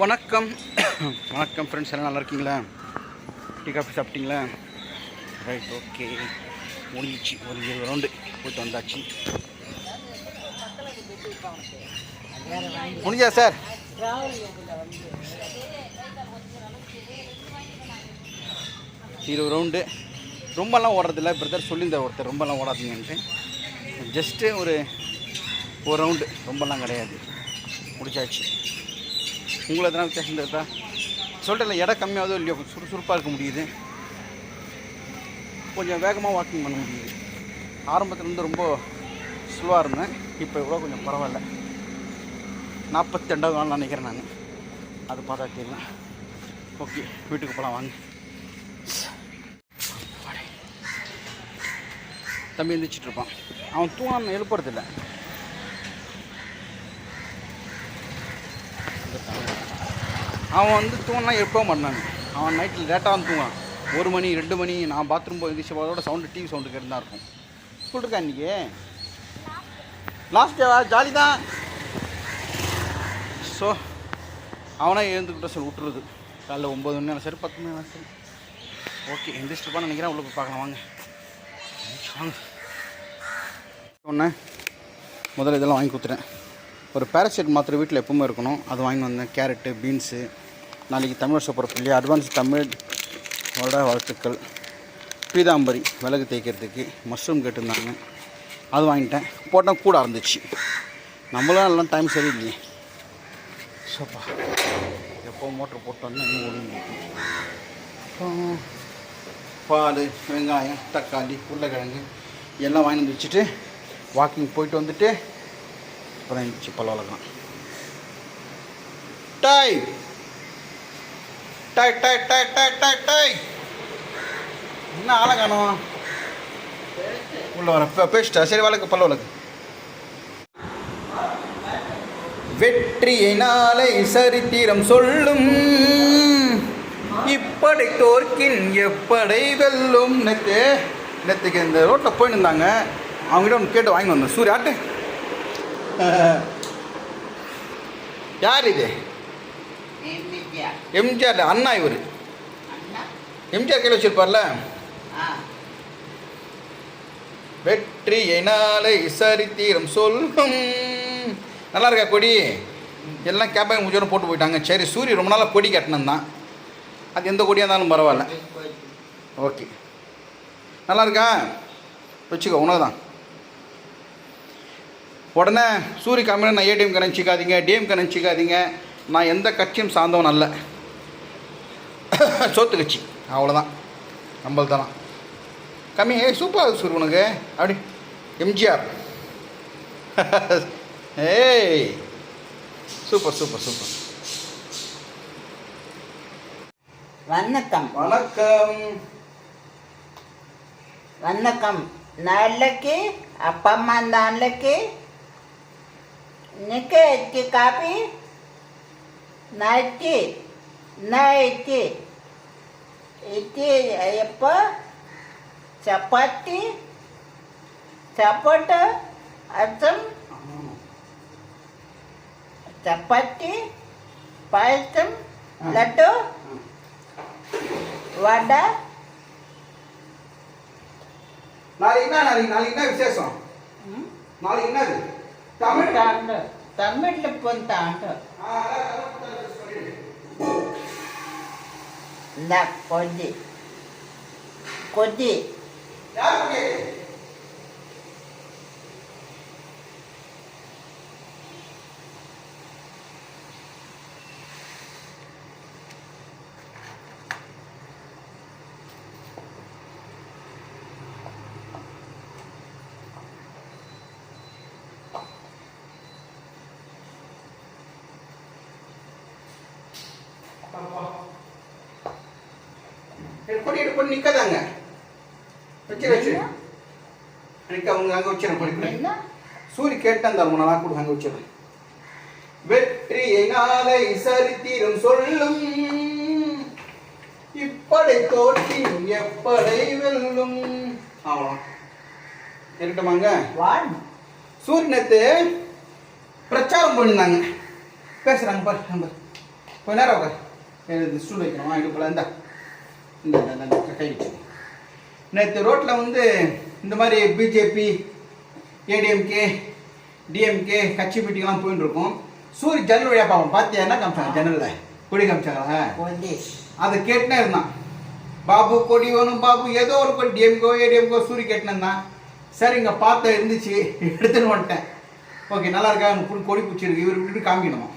வணக்கம். வணக்கம் ஃப்ரெண்ட்ஸ் எல்லாம் நல்லா இருக்கீங்களா? டீ காஃபி சாப்பிட்டீங்களா? ரைட் ஓகே முடிஞ்சிச்சு. ஒரு இருபது ரவுண்டு போயிட்டு வந்தாச்சு. முடிஞ்சா சார் இருபது ரவுண்டு ரொம்பலாம் ஓடுறதில்ல. பிரதர் சொல்லியிருந்தார் ஒருத்தர் ரொம்பலாம் ஓடாதீங்கன்ட்டு. ஜஸ்ட்டு ஒரு ஒரு ரவுண்டு ரொம்பலாம் கிடையாது. முடிச்சாச்சு. உங்களை எதனா வித்தியாசம் இருக்கா சொல்கிறேன் இடம் கம்மியாகதோ இல்லையோ கொஞ்சம் சுறுசுறுப்பாக இருக்க முடியுது. கொஞ்சம் வேகமாக வாக்கிங் பண்ண முடியுது. ஆரம்பத்தில் இருந்து ரொம்ப ஸ்லோவாக இருந்தேன். இப்போ எவ்வளோ கொஞ்சம் பரவாயில்ல. நாற்பத்தி ரெண்டாவது நாள் நினைக்கிறேன் நான். அது பார்த்தா தெரியும் ஓகே வீட்டுக்கு போகலாம் வாங்க. தம்பி எழுந்திரிச்சிட்ருப்பான் அவன் தூங்காமல் எழுப்புறதில்லை. அவன் வந்து தூங்கினா எப்போ மாட்டாங்க அவன் நைட்டில் லேட்டாக வந்து தூங்குவான். ஒரு மணி ரெண்டு மணி நான் பாத்ரூம் போய் எந்திரிச்சு போகிறதோட சவுண்டு டிவி சவுண்டு கேட்டு தான் இருக்கும். ஸ்கூல் இருக்கா இன்றைக்கி லாஸ்ட் டேவா ஜாலி தான். ஸோ அவனே எழுந்துக்கிட்ட சரி விட்டுருது. காலைல ஒம்பது மணி சரி பத்து மணி சரி. ஓகே எந்திரிச்சிருப்பான்னு நினைக்கிறேன். உள்ள போய் பார்க்கலாம் வாங்க. வாங்க ஒன்று முதல்ல இதெல்லாம் வாங்கி கொடுத்துட்டேன். ஒரு பேராசைட் மாத்திரை வீட்டில் எப்பவுமே இருக்கணும். அது வாங்கி வந்தேன். கேரட்டு பீன்ஸு நாளைக்கு தமிழ் சூப்பர் பிறப்பு அட்வான்ஸ் தமிழ் வருட வாழ்த்துக்கள். பீதாம்பரி விலகு தேய்க்கிறதுக்கு மஷ்ரூம் கேட்டிருந்தாங்க. அது வாங்கிட்டேன். போட்டால் கூட இருந்துச்சு நம்மளும் எல்லாம் டைம் சரியில்லையே. சோப்பா. எப்போ மோட்ரு போட்டு வந்தால் இன்னும் ஒழுங்கு அப்புறம் பால் வெங்காயம் தக்காளி உருளைக்கிழங்கு எல்லாம் வாங்கி வந்து வச்சுட்டு வாக்கிங் போயிட்டு வந்துட்டு அப்புறம் இருந்துச்சு பல்ல வளர்க்கலாம் டாய் டாய் டாய் டாய் டாய் டாய் என்ன ஆளை காணும்? உள்ள வர பேசிட்டா? சரி வழக்கு பல்ல வழக்கு. வெற்றியை நாளை சரித்திரம் சொல்லும். இப்படை தோற்கின் எப்படை வெல்லும். நேற்று நேற்றுக்கு இந்த ரோட்டில் போயின்னு இருந்தாங்க அவங்ககிட்ட ஒன்று கேட்டு வாங்கி வந்தேன் சூர்யாட்டு யார் இது? எம்ஜிஆர் அண்ணா இவர். எம்ஜிஆர் கையில் வச்சுருப்பார்ல? வெற்றி என்னாலை சரித்திரம் சொல்லும். நல்லா இருக்கா கொடி? எல்லாம் கேப்பாங்க முடிஞ்சோட போட்டு போயிட்டாங்க. சரி சூரிய ரொம்ப நாளாக கொடி கட்டினது தான் அது எந்த கொடியாக இருந்தாலும் பரவாயில்ல. ஓகே. நல்லா இருக்கா? வச்சுக்கோ உணவு தான் உடனே சூரிய காமியில் நான் ஏடிஎம் நினச்சிக்காதீங்க டிஎம் நினச்சிக்காதீங்க நான் எந்த கட்சியும் சார்ந்தவன் அல்ல. சோத்து கட்சி. அவ்வளோதான் நம்மள்து தானா கம்மி சூப்பர் சூப்பராக சூர் உனக்கு. அப்படி. எம்ஜிஆர். ஏய். Super super super. வணக்கம். வணக்கம். வணக்கம். நாளைக்கு அப்பா அம்மா நாளைக்கு இன்னைக்கு காப்பி నైటి నైటి. ఇది అయ్యప్ప చపాతి చపాట అర్థం చపాతి పాయసం లడ్డు వడ. నాది ఇన్నా నాది నాది విశేషం తమిళ. తమిళ పొంత అంటారు. இந்த கொஞ்சி கொஞ்சி Thank you. கொடி எடுத்து நிக்காதாங்க? வச்சு வச்சு. எனக்கு அவங்க அங்கே வச்சிடறேன் கொடி கொடி. என்ன? சூரி கேட்டான் தரும் நான் கூட அங்கே வச்சிடறேன் வெற்றியை நாளை சரித்திரம் சொல்லும். இப்படை தோற்றின் எப்படை வெல்லும். அவ்வளோ இருக்கட்டுமாங்க? சூரியனத்து பிரச்சாரம் பண்ணிருந்தாங்க. பேசுகிறாங்க பாரு நம்ம கொஞ்ச நேரம் உட்கார். எனக்கு ஸ்டூல் வைக்கணுமா இடுப்பில் இந்தா. இந்த கை நேற்று ரோட்டில் வந்து இந்த மாதிரி பிஜேபி ஏடிஎம்கே டிஎம்கே கட்சி மீட்டிங்லாம் போயிட்டு இருக்கோம் சூரிய ஜன்னல் வழியாக பார்ப்போம். பார்த்தியா என்ன காமிச்சாங்க ஜன்னலில்? கொடி காமிச்சாங்களா? அதை கேட்டுனே இருந்தான். பாபு கொடி வேணும் பாபு ஏதோ ஒரு கொடி டிஎம்கோ ஏடிஎம்கோ சூரி கேட்டுனே இருந்தான். சரி இங்கே பார்த்த இருந்துச்சு. எடுத்துன்னு வந்துட்டேன். ஓகே நல்லா இருக்கா? எனக்கு புல் கொடி பிடிச்சிருக்கு இவர் இப்படி காமிக்கணுமா?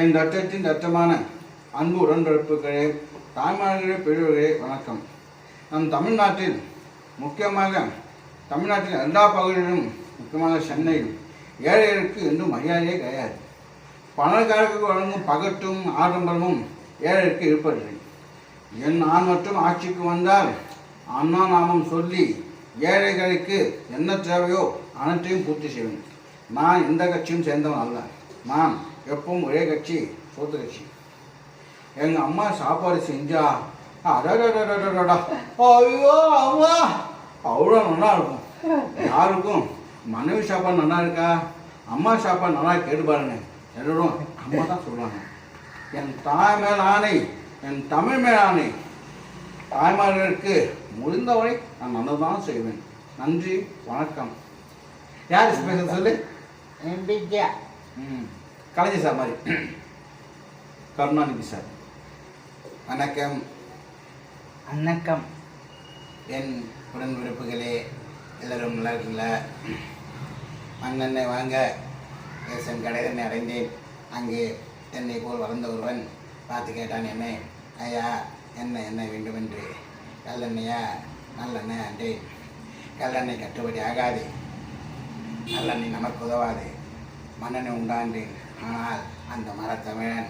என் தட்டத்தின் தட்டமான அன்பு உடன்பிறப்புகளே தாய்மார்களே பெரியவர்களே வணக்கம். நம் தமிழ்நாட்டில் முக்கியமாக தமிழ்நாட்டில் எல்லா பகுதிகளிலும் முக்கியமாக சென்னையில் ஏழைகளுக்கு என்றும் மரியாதையே கிடையாது. பணக்காரர்களுக்கு வழங்கும் பகட்டும் ஆடம்பரமும் ஏழைகளுக்கு இருப்பதில்லை. என் நான் மட்டும் ஆட்சிக்கு வந்தால் அண்ணா நாமம் சொல்லி ஏழைகளுக்கு என்ன தேவையோ அனைத்தையும் பூர்த்தி செய்வேன். நான் எந்த கட்சியும் சேர்ந்தவன் அல்ல. நான் எப்பவும் ஒரே கட்சி சொத்து கட்சி. எங்கள் அம்மா சாப்பாடு செஞ்சா அடடடடடடா ஐயோ அம்மா அவ்வளோ நல்லா இருக்கும் யாருக்கும் மனைவி சாப்பாடு நல்லா இருக்கா அம்மா சாப்பாடு நல்லா கேட்டு பாருங்க எல்லாரும் அம்மா தான் சொல்லுவாங்க என் தாய் மேல் ஆணை என் தமிழ் மேல் ஆணை தாய்மார்களுக்கு முடிந்தவரை நான் நல்லதான் செய்வேன் நன்றி வணக்கம் யார் ஸ்பெஷல் சொல்லு ம் கலைஞர் சார் மாதிரி கருணாநிதி சார் வணக்கம். வணக்கம். என் உடன் விருப்புகளே எல்லாரும் நல்லா இருக்கீங்களா? அண்ணனை வாங்க ரேஷன் கடை தன்னை அடைந்தேன். அங்கே என்னை போல் வளர்ந்த ஒருவன் பார்த்து கேட்டான் என்னை ஐயா என்ன என்ன வேண்டும் என்று கல்லெண்ணெயா நல்லெண்ணெய் என்றேன் கல்லெண்ணெய் கட்டுப்படி ஆகாது. நல்லெண்ணெய் நமக்கு உதவாது. மண்ணெண்ணெய் உண்டாண்டேன் ஆனால் அந்த மரத்தமிழன்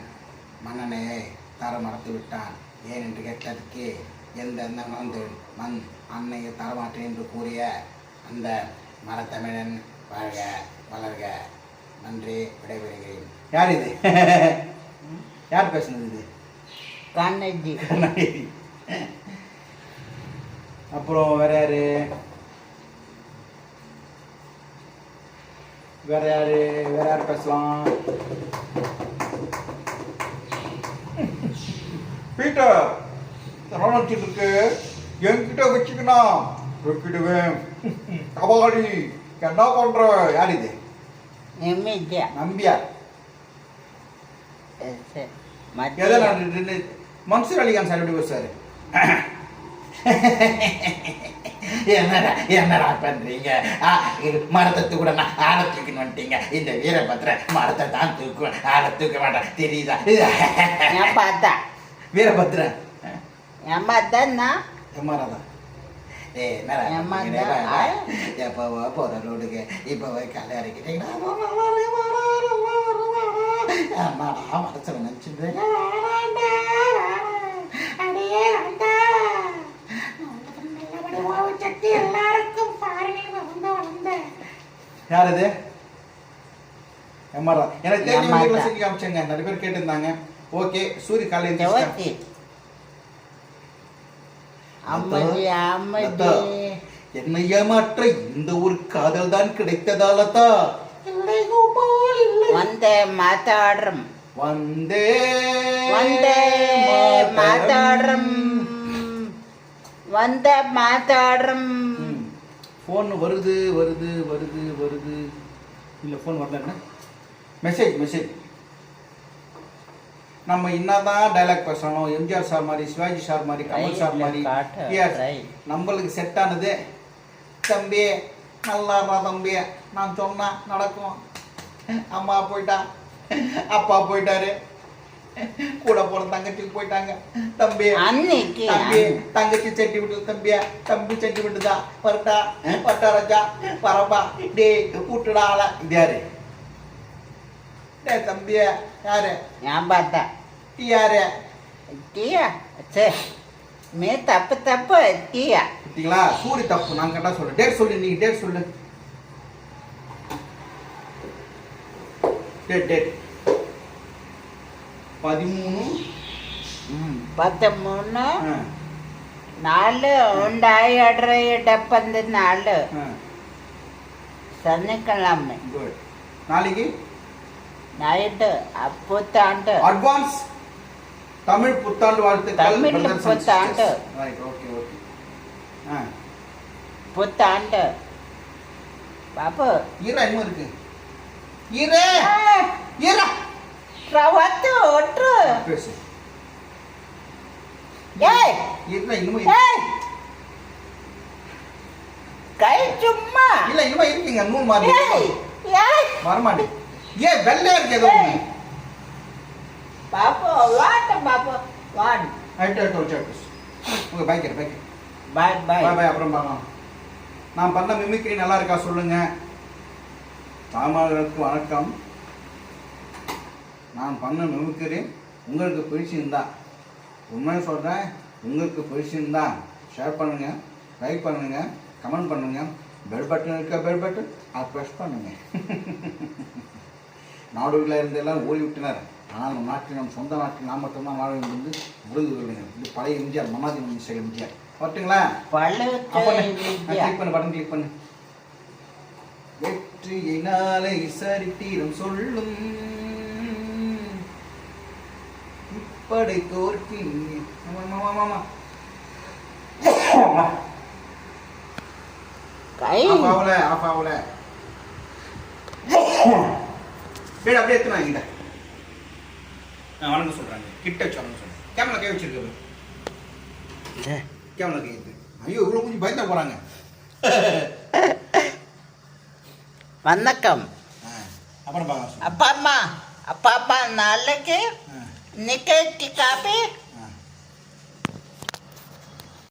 மண்ணெண்ணெயை தர மறத்து விட்டான் ஏன் என்று கேட்டதற்கு எந்த மறந்து மண் அன்னையை தரமாட்டேன் என்று கூறிய அந்த மரத்தமிழன் வாழ்க வளர்க. நன்றி. விடைபெறுகிறேன். யார் இது? யார் பேசுனது இது? கண்ணஜி அப்புறம் வேற யாரு? வேற யாரு? வேற யார் பேசலாம்? பீட்டர் நினைச்சிட்டு இருக்கு என்கிட்ட வச்சுக்கணும் வைக்கிடுவேன் கபாடி என்ன பண்ற? யார் இது மத்திய நான் மன்சூர் அலிகான் சார் எப்படி பேசுவாரு? என்னடா என்னடா பண்றீங்க? மரத்தை தூக்கூட நான் ஆளை தூக்கின்னு வந்துட்டீங்க. இந்த வீரபத்திர மரத்தை தான் தூக்குவேன். ஆளை தூக்க மாட்டேன். தெரியுதா? பார்த்தா வீரபத்திர நான் பார்த்தா எம்மாராதா ஏ என்னடா ஏம்மா பண்றீங்க? இந்த டேய், ஆள்? எப்போ போற ரோடுக்கு இப்போ போய் கலை இறக்கிட்டீங்களா அம்மாடா மனசுல நினச்சிட்டு யார் இது எம்மாரா எனக்கு தெரிஞ்ச எம்மா. செஞ்சு காமிச்சேங்க நிறைய பேர் கேட்டிருந்தாங்க ஓகே సూరి కాలేజ్ ఎవరికి அம்மதி அம்மதி என்னை ஏமாற்ற இந்த ஒரு காதல் தான் வந்தே மாத்தாடுறம். வந்தே வந்தே மாத்தாடுறம். வந்த மாத்தாடுறம். ஃபோன் வருது வருது வருது வருது. இல்லை ஃபோன் வரலங்கண்ணா மெசேஜ் மெசேஜ் நம்ம என்னதான் டைலாக் பேசணும் எம்ஜிஆர் சார் மாதிரி சிவாஜி சார் மாதிரி கமல் சார் மாதிரி. நம்மளுக்கு செட் ஆனது தம்பி நல்லா இருடா தம்பி. நான் சொன்னா நடக்கும். அம்மா போயிட்டா அப்பா போயிட்டாரு. கூட போற தங்கச்சி போயிட்டாங்க. தம்பி அன்னைக்கு தம்பி தங்கச்சி சட்டி விட்டு தம்பியா தம்பி சட்டி விட்டுதா? வரட்டா வட்டா ராஜா. வரப்பா. டேய் கூட்டுடா ஆள. இது யாரு? டேய் தம்பியா. யாரு? ஞாபகம் பார்த்தா. யாரு? டீயா? சே மே தப்பு தப்பு டீயா? பார்த்தீங்களா? சூரி தப்பு நான் கரெக்டாக சொல்கிறேன் டேட் சொல்லு நீங்கள் டேட் சொல்லு. Date date. பதிமூணு. ம் பதிமூணு. நாலு உண்டாய் அடுற டப்பந்து நாலு. சனிக்கிழமை. நாளைக்கு? நைட்டு புத்தாண்டு அட்வான்ஸ் தமிழ் புத்தாண்டு வாழ்த்துக்கள் தமிழ் புத்தாண்டு. Right, okay, okay. ஆ. புத்தாண்டு. பாப்பு. ஈரா இன்னும் இருக்கு? ஈரே ஈரா ரவத்து ஒற்று பேசு. ஏய். ஈரா இன்னும். ஏய். கை சும்மா. இல்ல இன்னும் இருக்கீங்க நூல் மாதிரி ஏய். ஏய். வரமாட்டேன். ஏன் வெள்ளையா இருக்கு ஏதோ ஒண்ணு. பாப்பு வாட் பாப்பு வாட் ரைட் ரைட் ஓகே உங்க biker biker bye bye bye bye அப்புறம் பார்க்கலாம் நான் பண்ண மிமிக்ரி நல்லா இருக்கா சொல்லுங்க. தாமார்களுக்கு வணக்கம். நான் பண்ண மிமிக்ரி உங்களுக்கு பிடிச்சிருந்தா உண்மையை சொல்கிறேன் உங்களுக்கு பிடிச்சிருந்தா ஷேர் பண்ணுங்க லைக் பண்ணுங்க கமெண்ட் பண்ணுங்க. பெல் பட்டன் இருக்க பெல் பட்டன் அதை ப்ரெஸ் பண்ணுங்க. நாடுகளில் இருந்து எல்லாம் ஓடி விட்டனர். ஆனால் நம் நாட்டில் நம் சொந்த நாட்டில் நாம் மட்டும்தான் வாழ வேண்டும் என்று முடிவு இது பழைய எம்ஜிஆர் மன்னாதி மன்னிசை எம்ஜிஆர் வித்யா கிளிக் பண்ணு பட்டன் கிளிக் பண்ணு. வெற்றியினாலே சரித்திரம் சொல்லும். இப்படை தோற்கி ஆமா, ஆமா, ஆமா, ஆமா. கை. ஆஃப் ஆகல ஆஃப் ஆகல. டேய் அப்படியே எத்தனை என்கிட்ட நான் வணக்கம் சொல்றாங்க. கிட்ட வச்சு வணக்கம் சொல்றேன் கேமரா கை வச்சிருக்கு கேமரா கை இருக்கு ஐயோ இவ்வளோ கொஞ்சம் பயந்தா போறாங்க. வணக்கம். அப்புறம் அப்பா அம்மா. அப்பா அம்மா நாளைக்கு நிக்கேட்டி காப்பி